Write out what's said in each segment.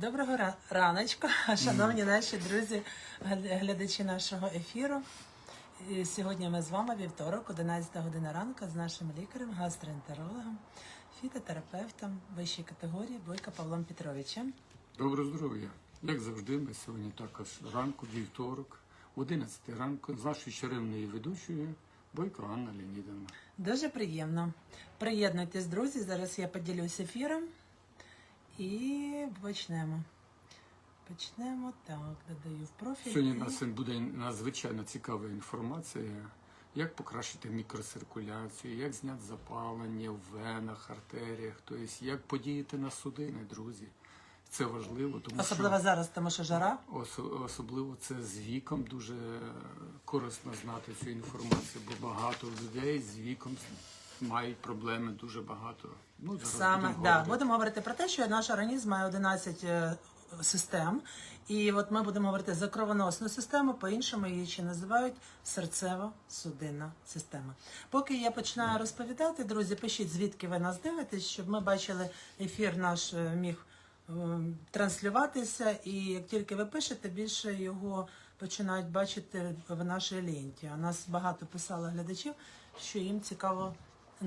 Доброго ра- раночку, шановні наші друзі, глядачі нашого ефіру. Сьогодні ми з вами вівторок, 11 година ранку, з нашим лікарем, гастроентерологом, фітотерапевтом вищої категорії Бойко Павлом Петровичем. Доброго здоров'я! Як завжди, ми сьогодні також ранку, вівторок, 11 ранку, з нашою чарівною ведучою Бойко Анна Леонідовна. Дуже приємно. Приєднуйтесь, друзі. Зараз я поділюсь ефіром і почнемо. Почнемо так, додаю в профіль. Сьогодні у нас буде надзвичайно цікава інформація, як покращити мікроциркуляцію, як зняти запалення в венах, артеріях, тобто як подіяти на судини, друзі. Це важливо, тому Особливо що зараз, тому що жара. Осо- Особливо це з віком дуже корисно знати цю інформацію, бо багато людей з віком мають проблеми дуже багато. Ну, зараз Саме будемо да, говорити. будемо говорити про те, що наш організм має 11 е, систем, і от ми будемо говорити за кровоносну систему, по-іншому її ще називають серцево-судинна система. Поки я починаю розповідати, друзі, пишіть звідки ви нас дивитесь, щоб ми бачили ефір наш е, міг е, транслюватися, і як тільки ви пишете, більше його починають бачити в нашій ленті. У нас багато писало глядачів, що їм цікаво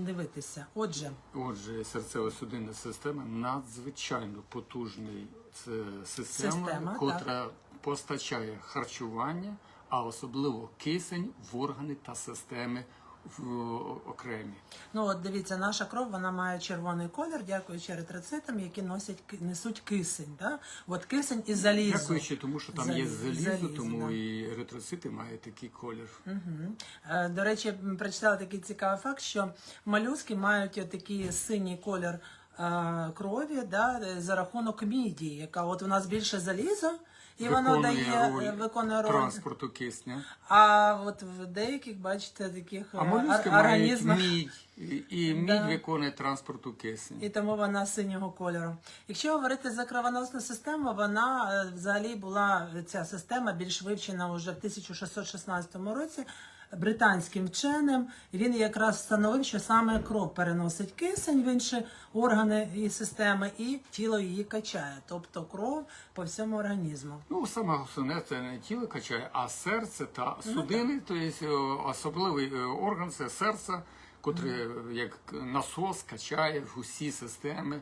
дивитися. Отже. Отже, серцево-судинна система надзвичайно потужний це система, Система, котра постачає харчування, а особливо кисень в органи та системи окремі. Ну от дивіться, наша кров вона має червоний колір, дякуючи еритроцитам, які носять несуть кисень. Да? От кисень і залізо. Дякуючи тому, що там є Залізо, залізо, залізо, тому да. і еритроцити мають такий колір. Е, До речі, прочитала такий цікавий факт, що молюски мають такий синій колір е, крові да, за рахунок мідії, яка от у нас більше заліза, і воно дає е, виконує роль. транспорту кисня. А от в деяких, бачите, таких е, А молюски мають організмах. мідь, і, і мідь Да. виконує транспорту кисню. І тому вона синього кольору. Якщо говорити за кровоносну систему, вона е, взагалі була ця система більш вивчена вже в 1616 році британським вченим. Він якраз встановив, що саме кров переносить кисень в інші органи і системи, і тіло її качає, тобто кров по всьому організму. Ну, саме основне це не тіло качає, а серце та Ну, судини, тобто особливий е, орган це серце, котре е, як насос качає в усі системи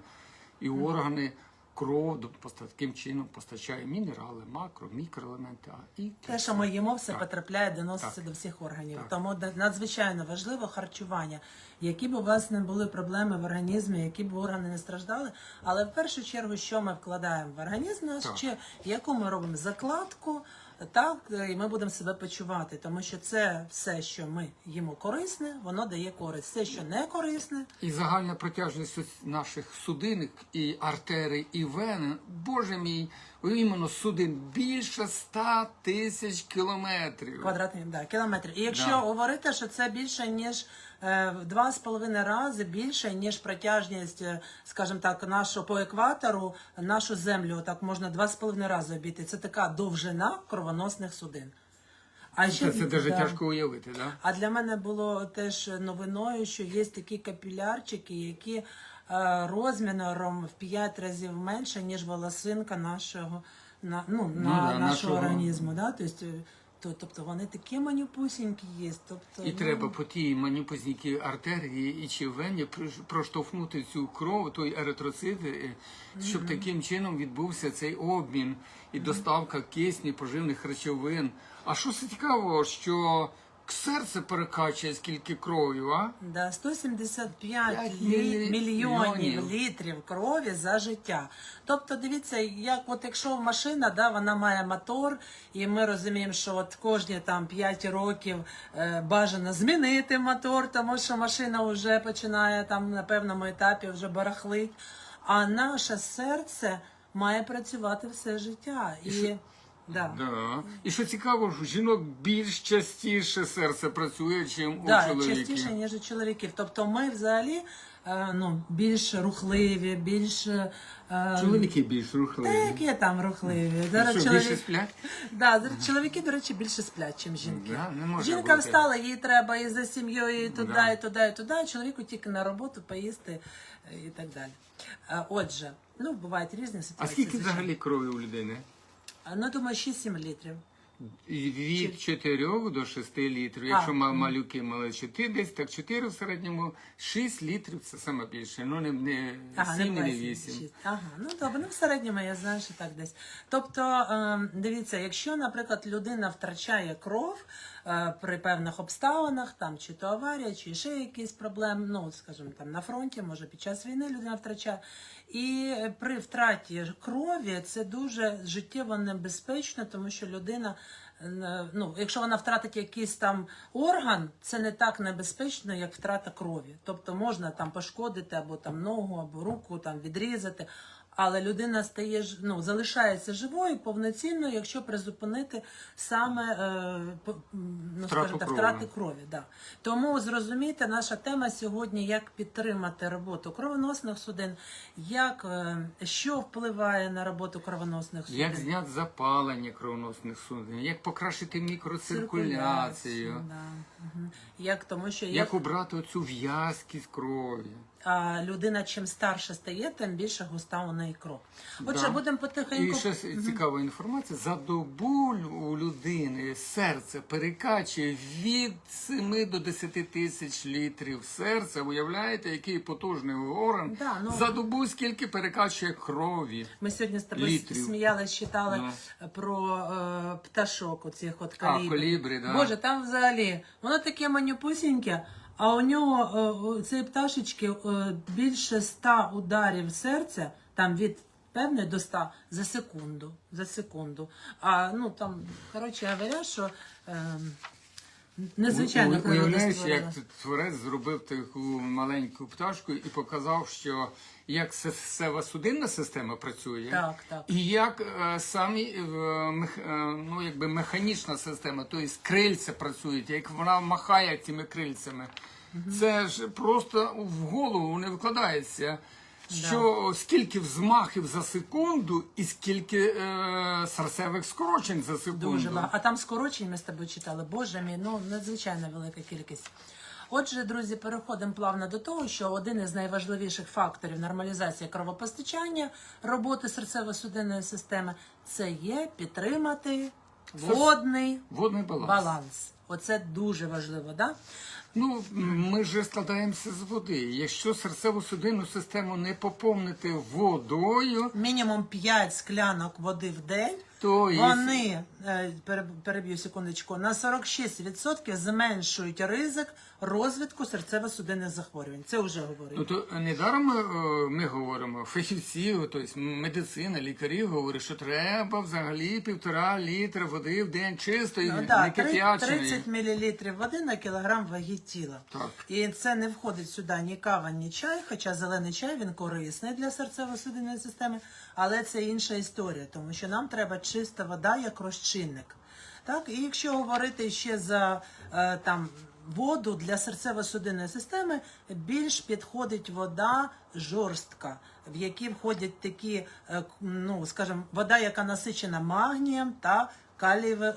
і органи. Кров поста- таким чином постачає мінерали, макро, мікроелементи, а і Те, що ми їмо, все Так. потрапляє, доноситься Так. до всіх органів. Так. Тому надзвичайно важливо харчування. Які б у вас не були проблеми в організмі, які б органи не страждали, але в першу чергу, що ми вкладаємо в організм наш, чи яку ми робимо закладку, так е, і ми будемо себе почувати, тому що це все, що ми їмо корисне, воно дає користь. Все, що не корисне, І загальна протяжність наших судинок і артерій, і вен, боже мій, іменно судин більше 100 тисяч кілометрів. квадратних да, кілометрів. І якщо Да. говорити, що це більше ніж е, в два з половиною рази більше, ніж протяжність, е, скажімо так, нашого по екватору, нашу землю, так можна два з половиною рази обійти. Це така довжина кровоносних судин. А Це, це дуже да. тяжко уявити, да? А для мене було теж новиною, що є такі капілярчики, які розміром в 5 разів менше, ніж волосинка нашого, на, ну, на, да, нашого нашого. організму. Да? Тобто, то, тобто вони такі манюпусінькі є. Тобто, І ну, треба по тій маніпузній артерії і чи вені проштовхнути цю кров, той еритроцит, е, щоб таким чином відбувся цей обмін і доставка кисню, поживних речовин. А що це цікаво, що серце перекачує скільки кров'ю, а? Да, 175 П'ять лі... мілі- мільйонів мільйонів. літрів крові за життя. Тобто, дивіться, як от якщо машина, да, вона має мотор, і ми розуміємо, що от кожні там 5 років е, бажано змінити мотор, тому що машина вже починає там на певному етапі вже барахлить. А наше серце має працювати все життя. І, да. Да. І що цікаво, у жінок більш частіше серце працює, ніж у чоловіків. частіше, ніж у чоловіків. Тобто ми взагалі е, ну, більш рухливі, більш. е, Чоловіки більш рухливі. Які там рухливі? Що, більше сплять? Да, зараз чоловіки, до речі, більше сплять, ніж жінки. Да, не може Жінка бути. встала, їй треба і за сім'єю, і туди, Да. і туди, і туди. а Чоловіку тільки на роботу поїсти е, і так далі. А, Отже, ну бувають різні А ситуації. скільки звичайно. взагалі крові у людини? А, Ну, думаю, 6-7 літрів. І Від 4 до 6 літрів. Якщо ма- малюки малечі, десь так 4 в середньому, 6 літрів це саме більше. Ну не, не Ага, 7 і не власне, 8. Ага, ну добре, ну в середньому я знаю, що так десь. Тобто, е, дивіться, якщо, наприклад, людина втрачає кров е, при певних обставинах, там чи то аварія, чи ще якісь проблеми, ну скажімо, там на фронті, може під час війни людина втрачає. І е, при втраті крові це дуже життєво небезпечно, тому що людина. е, Ну, якщо вона втратить якийсь там орган, це не так небезпечно, як втрата крові. Тобто можна там пошкодити або там ногу, або руку там відрізати. Але людина стає ну, залишається живою повноцінно, якщо призупинити саме е, ну, скажімо так, крові. втрати крові. Да. Тому зрозумійте, наша тема сьогодні як підтримати роботу кровоносних судин, як е, що впливає на роботу кровоносних судин. Як зняти запалення кровоносних судин, як покращити мікроциркуляцію, Да. Мгм. Як тому, що як, як убрати оцю в'язкість крові. А, людина чим старше стає, тим більше густа у неї кров. Отже, Да. будемо І потихеньку. ще с- цікава інформація. За добу у людини серце перекачує від 7 до 10 тисяч літрів серця. Уявляєте, який потужний орган. Да, ну- За добу скільки перекачує крові. Ми сьогодні з тобою Літрів. сміялись, читали Да. про е, пташок, оцих от А, колібрів. колібри, да. Боже, там взагалі воно таке манюпусіньке, а у нього е, цієї пташечки е, більше ста ударів серця, там від певне до ста за секунду. За секунду. А ну там, коротше говоря, що. Е, Незвичайно У- Уявляєш, як творець зробив таку маленьку пташку і показав, що як серцева судинна система працює, Так, так. і як е, самі е, мех, е, ну, якби механічна система, тобто крильця працюють, як вона махає цими крильцями. Це ж просто в голову не вкладається. Що скільки взмахів за секунду і скільки е, серцевих скорочень за секунду. Дуже багато. А там скорочень ми з тобою читали. Боже мій, ну надзвичайно велика кількість. Отже, друзі, переходимо плавно до того, що один із найважливіших факторів нормалізації кровопостачання роботи серцево-судинної системи це є підтримати водний Водний баланс. баланс. Оце дуже важливо, да? Ну, ми ж складаємося з води. Якщо серцево-судинну систему не поповнити водою, Мінімум 5 склянок води в день. то і Вони е, пере- переб'ю секундочку на 46% зменшують ризик розвитку серцево-судинних захворювань. Це вже говорить. Ну то недаром ми, е, ми говоримо, фахівці, тобто медицина, лікарі говорять, що треба взагалі півтора літра води в день чистої, Ну, не да, три- кип'яченої. 30 мл води на кілограм ваги тіла. Так. І це не входить сюди ні кава, ні чай, хоча зелений чай він корисний для серцево-судинної системи, але це інша історія, тому що нам треба чиста вода як розчинник. Так, і якщо говорити ще за е, там воду для серцево-судинної системи, більш підходить вода жорстка, в які входять такі, е, ну скажімо, вода, яка насичена магнієм та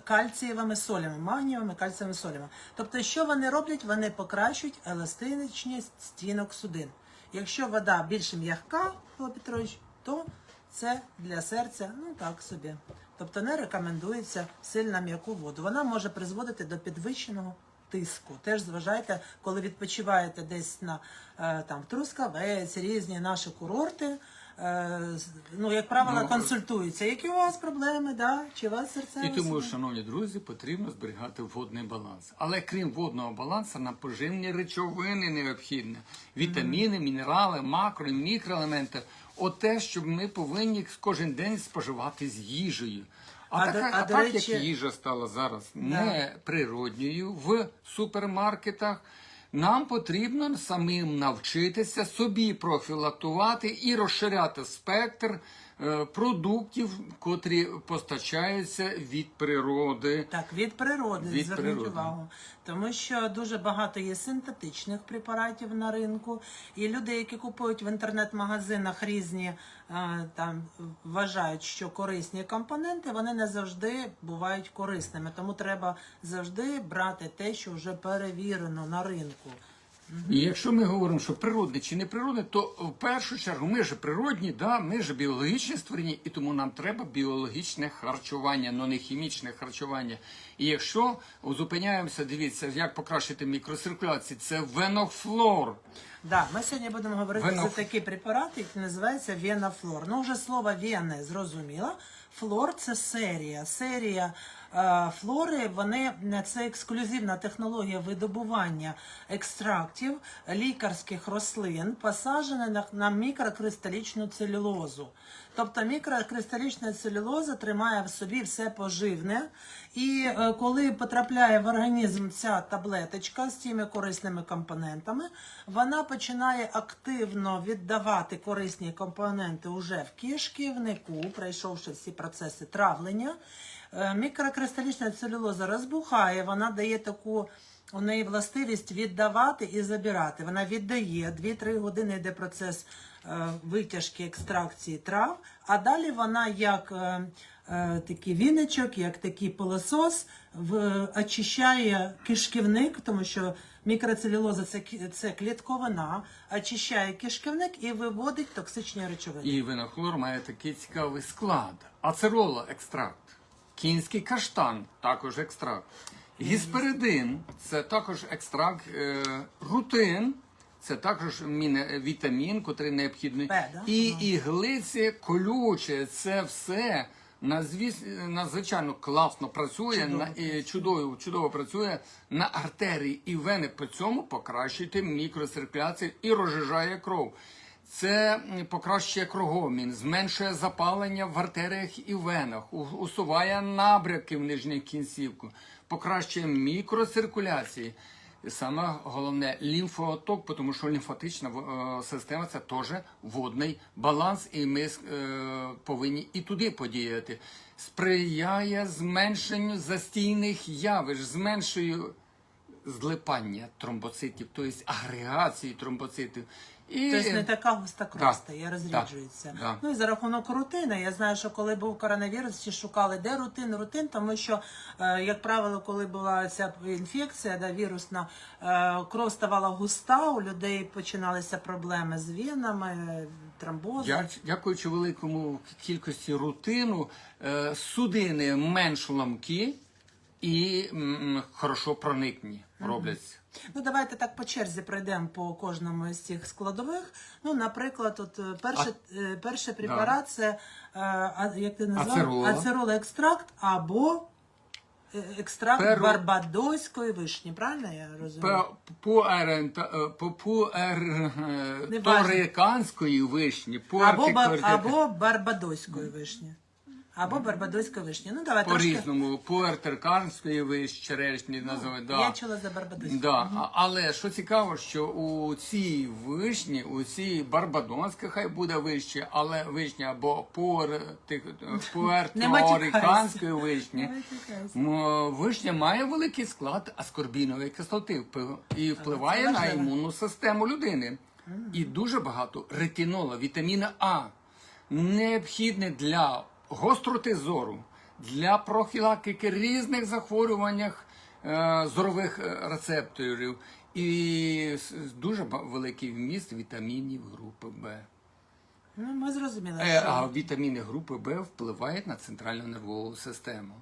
кальцієвими солями, магнієвими кальцієвими солями. Тобто, що вони роблять? Вони покращують еластичність стінок судин. Якщо вода більш м'яка, Петрович, то це для серця ну так собі. Тобто не рекомендується сильно м'яку воду. Вона може призводити до підвищеного тиску. Теж зважайте, коли відпочиваєте десь на е, там Трускавець, різні наші курорти. Е, Ну, як правило, Ну, консультуються. Які у вас проблеми, да? Чи у вас серце? І тому, шановні друзі, потрібно зберігати водний баланс. Але крім водного балансу, нам поживні речовини необхідні: вітаміни, мінерали, макро мікроелементи. От те, що ми повинні кожен день споживати з їжею. А, А така, а а так речі- як їжа стала зараз не природньою в супермаркетах. Нам потрібно самим навчитися собі профілактувати і розширяти спектр продуктів, котрі постачаються від природи. Так, від природи, Від зверніть природи. увагу. Тому що дуже багато є синтетичних препаратів на ринку, і люди, які купують в інтернет-магазинах різні, е, там вважають, що корисні компоненти, вони не завжди бувають корисними. Тому треба завжди брати те, що вже перевірено на ринку. І якщо ми говоримо, що природне чи не природне, то в першу чергу ми ж природні, да, ми ж біологічні створіння, і тому нам треба біологічне харчування, но не хімічне харчування. І якщо зупиняємося, дивіться, як покращити мікроциркуляцію, це венофлор. Да, ми сьогодні будемо говорити Веноф- за такий препарат, який називається Венафлор. Ну, вже слово Вене зрозуміло. Флор це серія. Серія е, флори, вони це ексклюзивна технологія видобування екстрактів лікарських рослин, посаджених на, на мікрокристалічну целюлозу. Тобто мікрокристалічна целюлоза тримає в собі все поживне, і е, коли потрапляє в організм ця таблеточка з цими корисними компонентами, вона починає активно віддавати корисні компоненти уже в кишківнику, пройшовши всі процеси травлення. Е, Мікрокристалічна целюлоза розбухає, вона дає таку у неї властивість віддавати і забирати. Вона віддає 2-3 години йде процес витяжки екстракції трав, а далі вона як е, е, такий віничок, як такий пилосос очищає кишківник, тому що мікроцелюлоза це, клітковина, очищає кишківник і виводить токсичні речовини. І винофлор має такий цікавий склад. Ацерола екстракт, кінський каштан також екстракт. Гісперидин це також екстракт, е, рутин. Це також вітамін, котрий необхідний. П, да? І Ага. іглиці колюче, це все надзвичайно класно працює Чудово на і чудово, чудово працює на артерії і вени. При цьому покращує мікроциркуляцію і розжижає кров. Це покращує кругомін, зменшує запалення в артеріях і венах, усуває набряки в нижню кінцівку, покращує мікроциркуляцію. Саме головне лімфоток, тому що лімфатична е, система це теж водний баланс, і ми е, повинні і туди подіяти. Сприяє зменшенню застійних явищ, зменшує злипання тромбоцитів, тобто агрегації тромбоцитів. І Тобто не така густа кров Да. стає, розріджується. Да. Да. Ну і за рахунок рутини. Я знаю, що коли був коронавірус, всі шукали, де рутин, рутин, тому що, е, як правило, коли була ця інфекція, да, вірусна, е, кров ставала густа, у людей починалися проблеми з венами, тромбози. Я, дякуючи великому кількості рутину, е, судини менш ламкі і м, хорошо проникні робляться. Ну, давайте так по черзі пройдемо по кожному з цих складових. Ну, наприклад, от е, перший, е, перший препарат це е, а- як ти назвав? Ацерола. Ацерола-екстракт або е, екстракт Перо- барбадоської вишні. Правильно я розумію? По, по, ерента- е, по, по ер, е, Неважно. ториканської вишні, Або, ба- артикор- або барбадоської вишні. Або барбадоської вишні. Ну, давай по трошки. різному, по артерканської вишні, черешні називають. Да. Я чула за барбадоську. Да, а- але що цікаво, що у цій вишні, у цій барбадонська хай буде вище, але вишня або пуер, тих, пуерториканської вишні. Матюкайся. Вишня має великий склад аскорбінової кислоти впи- і впливає на важливо. імунну систему людини. І дуже багато ретинола, вітаміна А, необхідне для гостроти зору, для профілактики різних захворюваннях е, зорових е, рецепторів і дуже великий вміст вітамінів групи Б. Ну, ми зрозуміли. Е, що- А вітаміни групи Б впливають на центральну нервову систему.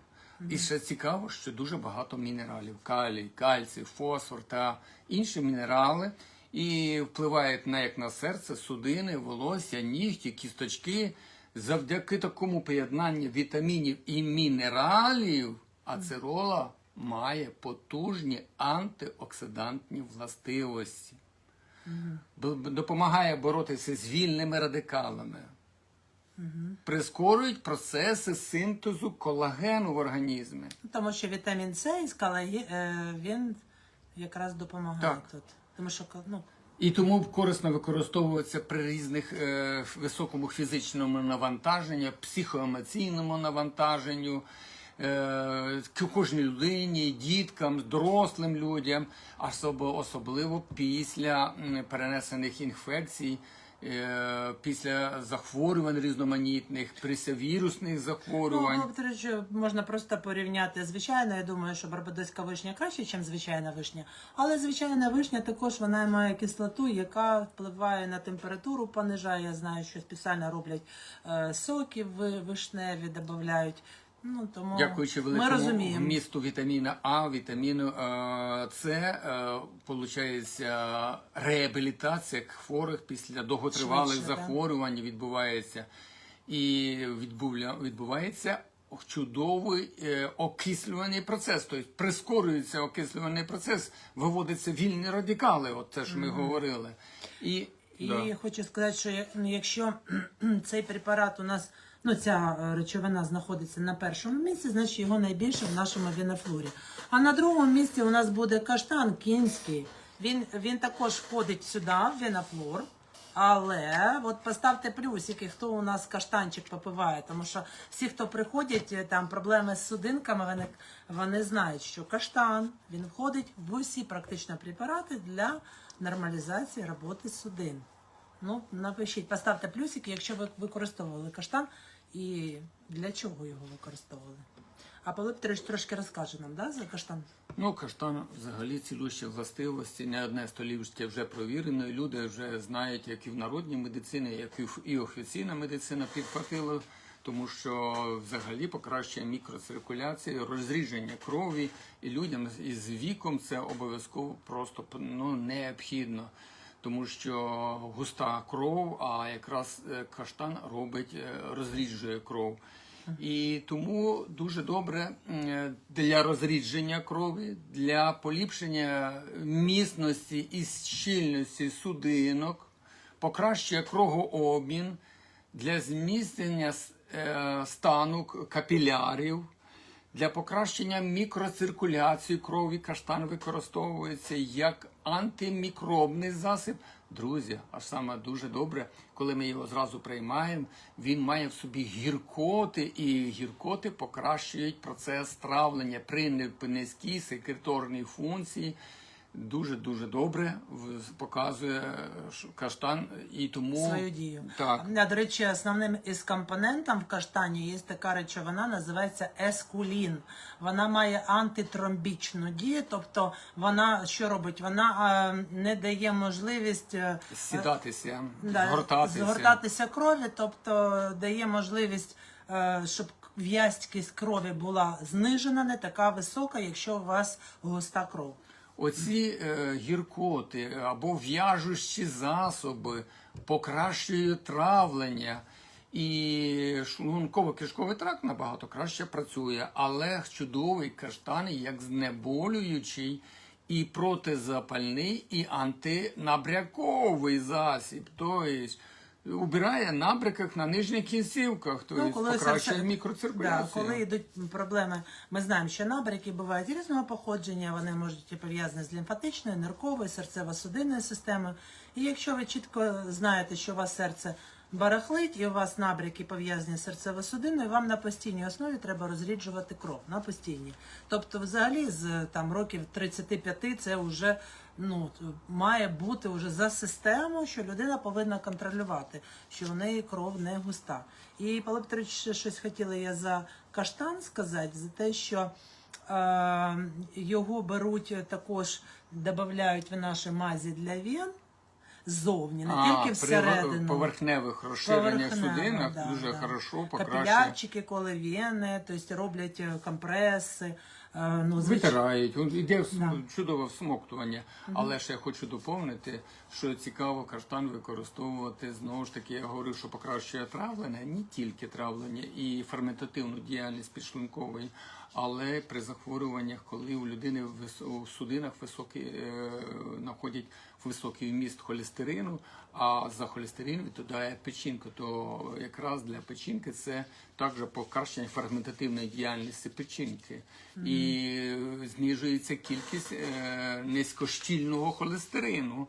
І ще цікаво, що дуже багато мінералів: калій, кальцій, фосфор та інші мінерали. І впливають на як на серце, судини, волосся, нігті, кісточки. Завдяки такому поєднанню вітамінів і мінералів ацерола має потужні антиоксидантні властивості. Допомагає боротися з вільними радикалами, прискорюють процеси синтезу колагену в організмі. Тому що вітамін С із колагі... е, він якраз допомагає Так. тут. Тому що ну, І тому корисно використовується при різних е, високому фізичному навантаженні, психоемоційному навантаженню. Е, кожній людині, діткам, дорослим людям, особливо після перенесених інфекцій, після захворювань різноманітних, після захворювань. Ну, Петрович, можна просто порівняти. Звичайно, я думаю, що барбадоська вишня краще, ніж звичайна вишня. Але звичайна вишня також вона має кислоту, яка впливає на температуру, понижає. Я знаю, що спеціально роблять е, соки вишневі, додають. Ну, тому Дякуючи ми великому розуміємо. вмісту вітаміна А, вітаміну е, С, е, получається реабілітація хворих після довготривалих Швидше, так. захворювань відбувається. І відбувається чудовий е, окислюваний процес. Тобто прискорюється окислюваний процес, виводяться вільні радикали, от те, що ми говорили. І, І да. хочу сказати, що якщо цей препарат у нас, ну ця е, речовина знаходиться на першому місці, значить його найбільше в нашому вінофлорі. А на другому місці у нас буде каштан кінський. Він, він також входить сюди, в вінофлор. Але от поставте плюсики, хто у нас каштанчик попиває, тому що всі, хто приходять, е, там проблеми з судинками, вони, вони знають, що каштан він входить в усі практично препарати для нормалізації роботи судин. Ну, напишіть, поставте плюсики, якщо ви використовували каштан і для чого його використовували. А Пилип Петрович трошки розкаже нам, да, за каштан? Ну, каштан взагалі цілющі властивості, не одне століття вже провірено. Люди вже знають, як і в народній медицині, як і офіційна медицина підхватила, тому що взагалі покращує мікроциркуляцію, розрідження крові, і людям із віком це обов'язково просто ну, необхідно. Тому що густа кров, а якраз е, каштан робить, е, розріджує кров. І тому дуже добре для розрідження крові, для поліпшення міцності і щільності судинок, покращує кровообмін, для зміцнення е, стану капілярів, для покращення мікроциркуляції крові каштан використовується як антимікробний засіб. Друзі, а саме дуже добре, коли ми його зразу приймаємо, він має в собі гіркоти, і гіркоти покращують процес травлення при низькій секреторній функції. Дуже дуже добре показує каштан і тому Свою дію. Так. А, До речі, основним із компонентом в каштані є така речовина, називається ескулін. Вона має антитромбічну дію, тобто вона що робить? Вона е, не дає можливість е, Сідатися, да, згортатися. згортатися крові, тобто дає можливість, е, щоб в'язкість крові була знижена, не така висока, якщо у вас густа кров. Оці е, гіркоти або в'яжущі засоби покращують травлення, і шлунково-кишковий тракт набагато краще працює, але чудовий каштан як знеболюючий і протизапальний, і антинабряковий засіб. Тобто убирає набряках на нижніх кінцівках, тобто покращує серце- мікроциркуляцію. Да, коли йдуть проблеми, ми знаємо, що набряки бувають різного походження, вони можуть бути пов'язані з лімфатичною, нирковою, серцево-судинною системою. І якщо ви чітко знаєте, що у вас серце барахлить і у вас набряки пов'язані з серцево-судинною, вам на постійній основі треба розріджувати кров на постійній. Тобто, взагалі, з там років 35 це вже ну має бути вже за систему, що людина повинна контролювати, що в неї кров не густа. І Павло Петрович, ще щось хотіла я за каштан сказати, за те, що е, його беруть також, додають в наші мазі для вен ззовні, не А, тільки всередину. поверхневих Поверхнево, судинах да, дуже да. хорошо покращує. Капілярчики, коли вени, тобто роблять е, компреси. Ну, звич- Витирають, іде Да. чудове всмоктування. Але ще я хочу доповнити, що цікаво каштан використовувати знову ж таки. Я говорю, що покращує травлення, не тільки травлення і ферментативну діяльність підшлункової, але при захворюваннях, коли у людини в судинах високий е, знаходять високий вміст холестерину, а за холестерин відповідає печінка, то якраз для печінки це також покращення ферментативної діяльності печінки. І і знижується кількість е, низькощільного холестерину.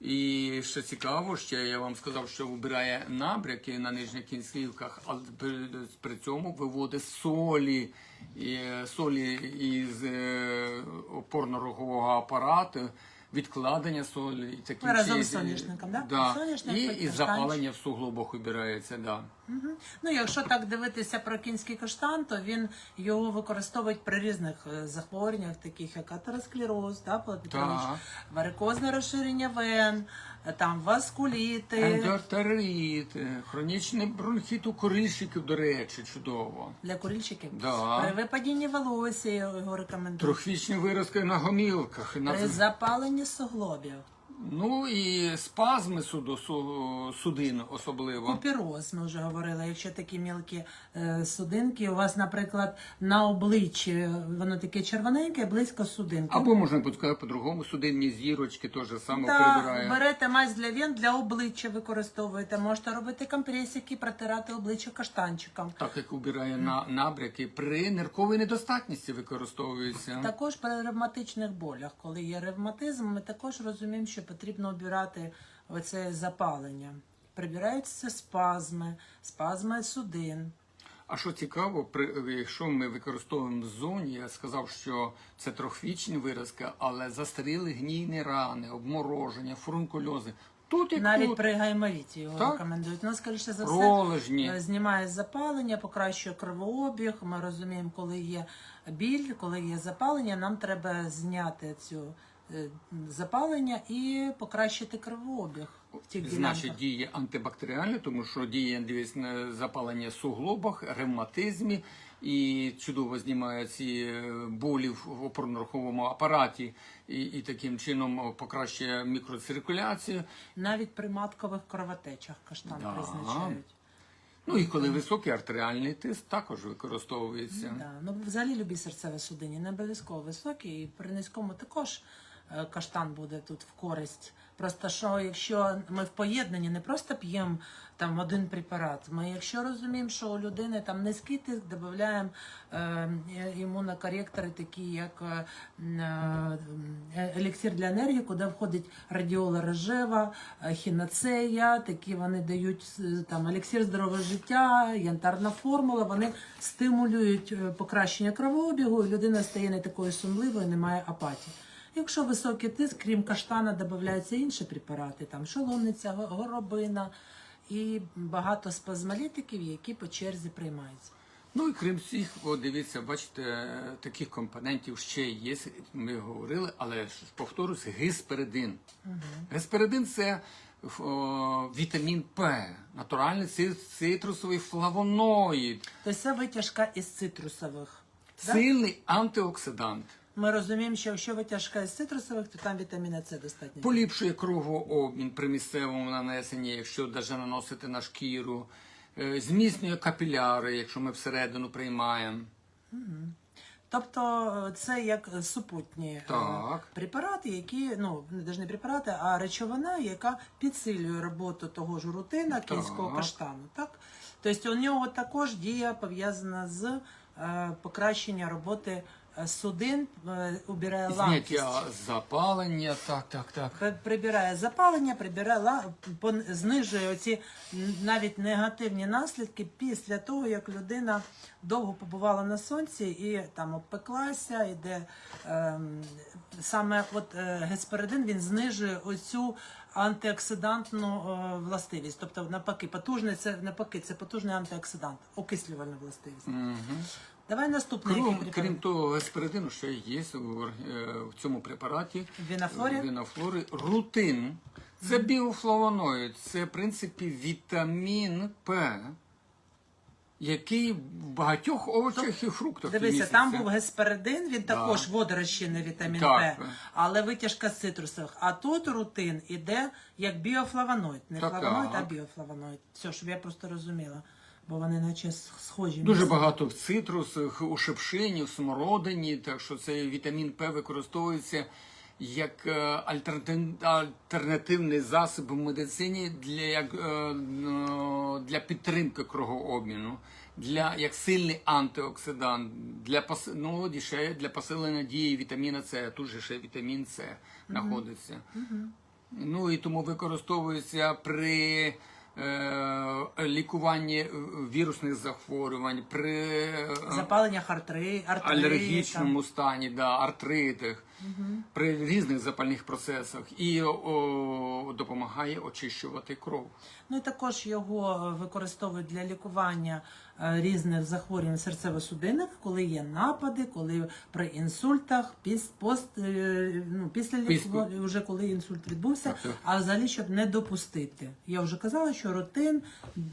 І що цікаво, ще я вам сказав, що вбирає набряки на нижніх кінцівках, але при- цьому виводить солі, е, солі із е, опорно-рогового апарату, відкладення солі і такі разом з соняшником, да? Да. Соняшник, І, і запалення в суглобах убирається, да. Угу. Ну, якщо так дивитися про кінський каштан, то він його використовують при різних е, захворюваннях, таких як атеросклероз, да, Павло Петрович, варикозне розширення вен, там васкуліти. Ендоартерит, е, хронічний бронхіт у корильщиків, до речі, чудово. Для курильщиків. Да. При випадінні волосся його рекомендують. Трохвічні виразки на гомілках. На... При запаленні суглобів. Ну і спазми суду, су- судин особливо. Купіроз, ми вже говорили, якщо такі мілкі е, судинки, у вас, наприклад, на обличчі воно таке червоненьке, близько судинки. Або можна сказати по-другому, судинні зірочки теж саме Та, прибирає. берете мазь для вен, для обличчя використовуєте. Можете робити компресики, протирати обличчя каштанчиком. Так як убирає на набряки, при нирковій недостатності використовується. Також при ревматичних болях, коли є ревматизм, ми також розуміємо, що потрібно обирати оце запалення. Прибираються спазми, спазми судин. А що цікаво, при якщо ми використовуємо зоні, я сказав, що це трохвічні виразки, але застаріли гнійні рани, обмороження, фурункульози. Тут як Навіть тут. при гайморіті його Так. рекомендують. Ну, скоріше за все, е, знімає запалення, покращує кровообіг. Ми розуміємо, коли є біль, коли є запалення, нам треба зняти цю е, запалення і покращити кровообіг в Значить, діє антибактеріальне, тому що діє дивись, на запалення в суглобах, ревматизмі і чудово знімає ці е, болі в опорно-руховому апараті і, і таким чином покращує мікроциркуляцію. Навіть при маткових кровотечах каштан Да. призначають. Ну і коли високий артеріальний тиск також використовується. Да. Ну, взагалі любі серцево-судинні, не обов'язково високі, і при низькому також е, каштан буде тут в користь. Просто що, якщо ми в поєднанні не просто п'ємо там один препарат, ми якщо розуміємо, що у людини там низький тиск, додаємо е, імунокоректори, такі як е, е, еліксир для енергії, куди входить радіола рожева, е, хіноцея, такі вони дають е, там еліксир здорового життя, янтарна формула, вони стимулюють е, покращення кровообігу, і людина стає не такою сумливою, немає апатії. Якщо високий тиск, крім каштана, додаються інші препарати, там шоломниця, горобина і багато спазмолітиків, які по черзі приймаються. Ну і крім всіх, от дивіться, бачите, таких компонентів ще є. Ми говорили, але повторюсь, гисперидин. Гисперидин це о, вітамін П, натуральний ци- цитрусовий флавоноїд, Тобто це витяжка із цитрусових. сильний антиоксидант. Ми розуміємо, що якщо витяжка із цитрусових, то там вітаміна С достатньо. Поліпшує кровообмін при місцевому нанесенні, якщо навіть наносити на шкіру, Е, зміцнює капіляри, якщо ми всередину приймаємо. Тобто е, це як супутні е, Так. препарати, які ну не не препарати, а речовина, яка підсилює роботу того ж рутина кінського каштану. Так? Тобто у нього також дія пов'язана з е, покращенням роботи судин, е, убирає ламкість. Зняття запалення, так, так, так. При- Прибирає запалення, прибирає ла- пон- знижує оці навіть негативні наслідки після того, як людина довго побувала на сонці і там обпеклася, і ем, саме от е, гесперидин він знижує оцю антиоксидантну е, властивість. Тобто, навпаки, потужний це навпаки, це потужний антиоксидант, окислювальна властивість. Давай наступний Крім, препарат? крім того, гесперидину ще є в, е, в цьому препараті. Вінофлорі? Вінофлори. Рутин. Це біофлавоноїд, це в принципі вітамін П, який в багатьох овочах і фруктах Дивися, міститься. там був гесперидин, він також водорозчинний вітамін Так. П, але витяжка з цитрусових. А тут рутин іде як біофлавоноїд. Не Так, флавоноїд, а так. біофлавоноїд. Все, щоб я просто розуміла, бо вони наче схожі. Дуже багато в цитрусах, у шипшині, в смородині, так що цей вітамін П використовується як е, альтернативний засіб в медицині для, як, е, ну, для підтримки кровообміну, для, як сильний антиоксидант, для, ну, ще для посилення дії вітаміна С, тут же ще вітамін С знаходиться. Ну і тому використовується при е, лікуванні е, вірусних захворювань, при запаленнях Запалення артри, алергічному алергічному стані, да, артритах, при різних запальних процесах. І о, допомагає очищувати кров. Ну і також його е, використовують для лікування е, різних захворювань серцево-судинних, коли є напади, коли при інсультах, піс, пост, е, ну, після лікування, вже коли інсульт відбувся, Так, так. а взагалі щоб не допустити. Я вже казала, що рутин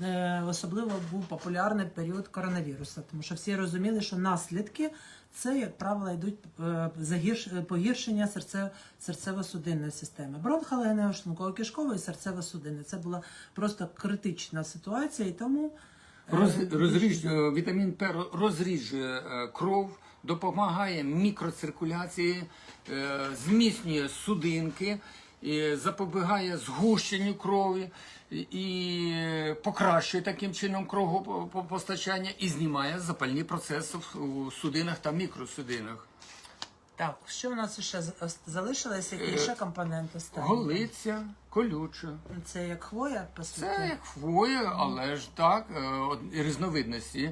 е, особливо був популярний період коронавірусу, тому що всі розуміли, що наслідки. Це, як правило, йдуть е, загірш... е, погіршення серце... серцево-судинної системи. Бронхоленео, шлунково-кишкової і серцево-судинної. Це була просто критична ситуація, і тому е, Роз, розріж, е, вітамін П розріжує е, кров, допомагає мікроциркуляції, е, зміцнює судинки, запобігає згущенню крові і- покращує таким чином кровопостачання і знімає запальні процеси в- судинах та мікросудинах. Так, що в нас ще залишилося? Е, Які ще компоненти стануть? Голиця, колюча. Це як хвоя, по суті. Це як хвоя, але ж так, е, різновидності.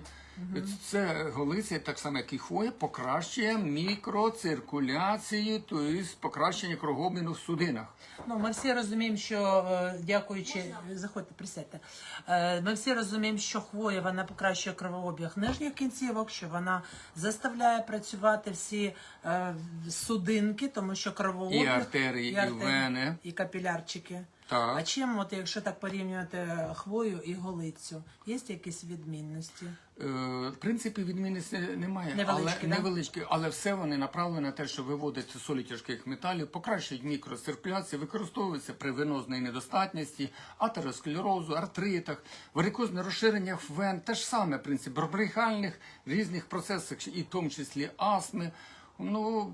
Це голиця, так само як і хвоя, покращує мікроциркуляцію, тобто покращення кровообміну в судинах. Ну, ми всі розуміємо, що е, дякуючи, заходьте, присядьте. Е, Ми всі розуміємо, що хвоя вона покращує кровообіг нижніх кінцівок, що вона заставляє працювати всі е, судинки, тому що кровообіг І артерії, і вени. і капілярчики. Так. А чим, от якщо так порівнювати хвою і голицю, є якісь відмінності? Е, В принципі, відмінності немає, Невеличкі, але да? невеличкі, але все вони направлені на те, що виводять солі тяжких металів, покращують мікроциркуляцію, використовуються при венозній недостатності, атеросклерозу, артритах, варикозне розширення вен, те ж саме принцип бронхіальних різних процесах, і в тому числі астми. Ну,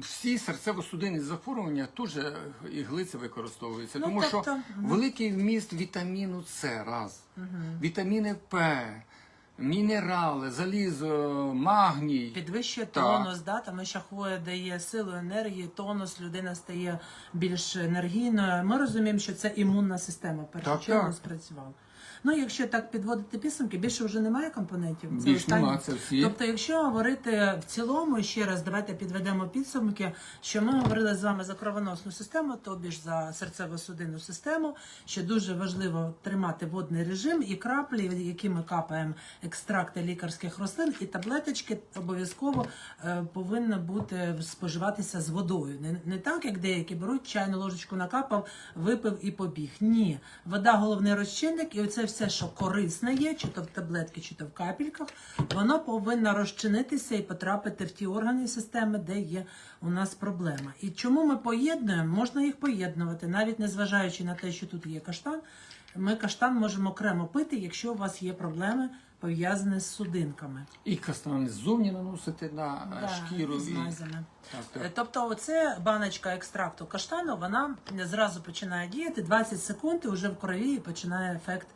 всі серцево-судинні захворювання теж іглиця використовується, Ну, тому тобто, що великий вміст вітаміну С, раз, вітаміни П, мінерали, залізо, магній. Підвищує Так. тонус, да, тому що хвоя дає силу, енергії, тонус, людина стає більш енергійною. Ми розуміємо, що це імунна система чергу спрацювала. Ну, якщо так підводити підсумки, більше вже немає компонентів. Більш останні. нема, це всі. Тобто, якщо говорити в цілому, ще раз давайте підведемо підсумки, що ми говорили з вами за кровоносну систему, тобі ж за серцево-судинну систему, що дуже важливо тримати водний режим і краплі, які ми капаємо екстракти лікарських рослин, і таблеточки обов'язково е, повинні бути споживатися з водою. Не, не так, як деякі беруть чайну ложечку накапав, випив і побіг. Ні, вода головний розчинник, і оце все, що корисне є, чи то в таблетки, чи то в капельках, воно повинно розчинитися і потрапити в ті органи системи, де є у нас проблема. І чому ми поєднуємо? Можна їх поєднувати, навіть незважаючи на те, що тут є каштан. Ми каштан можемо окремо пити, якщо у вас є проблеми пов'язані з судинками. І кастани ззовні наносити на е, Да, шкіру. і. Так, Е, так. Тобто, оце баночка екстракту каштану, вона зразу починає діяти 20 секунд, і вже в крові починає ефект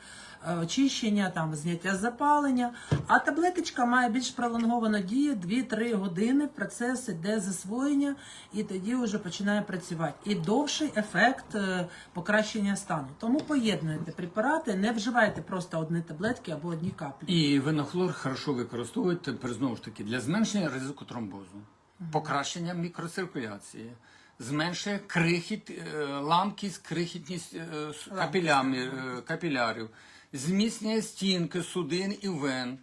очищення, там зняття запалення. А таблеточка має більш пролонговану дію 2-3 години. Процес іде засвоєння, і тоді вже починає працювати. І довший ефект е, покращення стану. Тому поєднуйте препарати, не вживайте просто одні таблетки або одні каплі. І винохлор хорошо використовують тепер знову ж таки для зменшення ризику тромбозу, покращення мікроциркуляції, зменшує крихіт, е, ламкість, крихітність е, капілями, е, капілярів, зміцнює стінки судин і вен,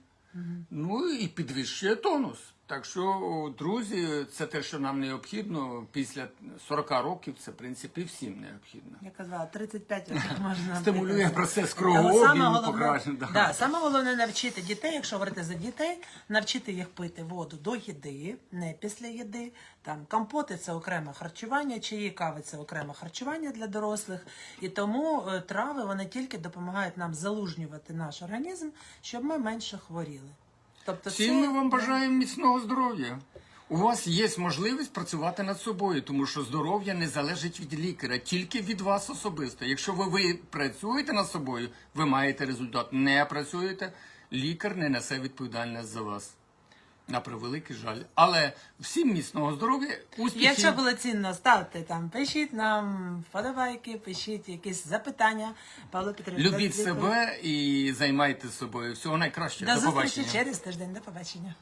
ну і підвищує тонус. Так що, друзі, це те, що нам необхідно після 40 років, це в принципі всім необхідно. Я казала, 35 років можна Стимулює процес головне- покращення, да. Да, саме головне навчити дітей, якщо говорити за дітей, навчити їх пити воду до їди, не після їди. Там компоти це окреме харчування, чаї кави це окреме харчування для дорослих. І тому е, трави вони тільки допомагають нам залужнювати наш організм, щоб ми менше хворіли. Тобто Всім ми вам бажаємо міцного здоров'я, У вас є можливість працювати над собою, тому що здоров'я не залежить від лікаря, тільки від вас особисто. Якщо ви, ви працюєте над собою, ви маєте результат. Не працюєте, лікар не несе відповідальність за вас. На превеликий жаль. Але всім міцного здоров'я, успіхів. Якщо було цінно, ставте там, пишіть нам вподобайки, пишіть якісь запитання. Павло Петрович, Любіть себе і займайте собою. Всього найкращого. До До зустрічі побачення. через тиждень. До побачення.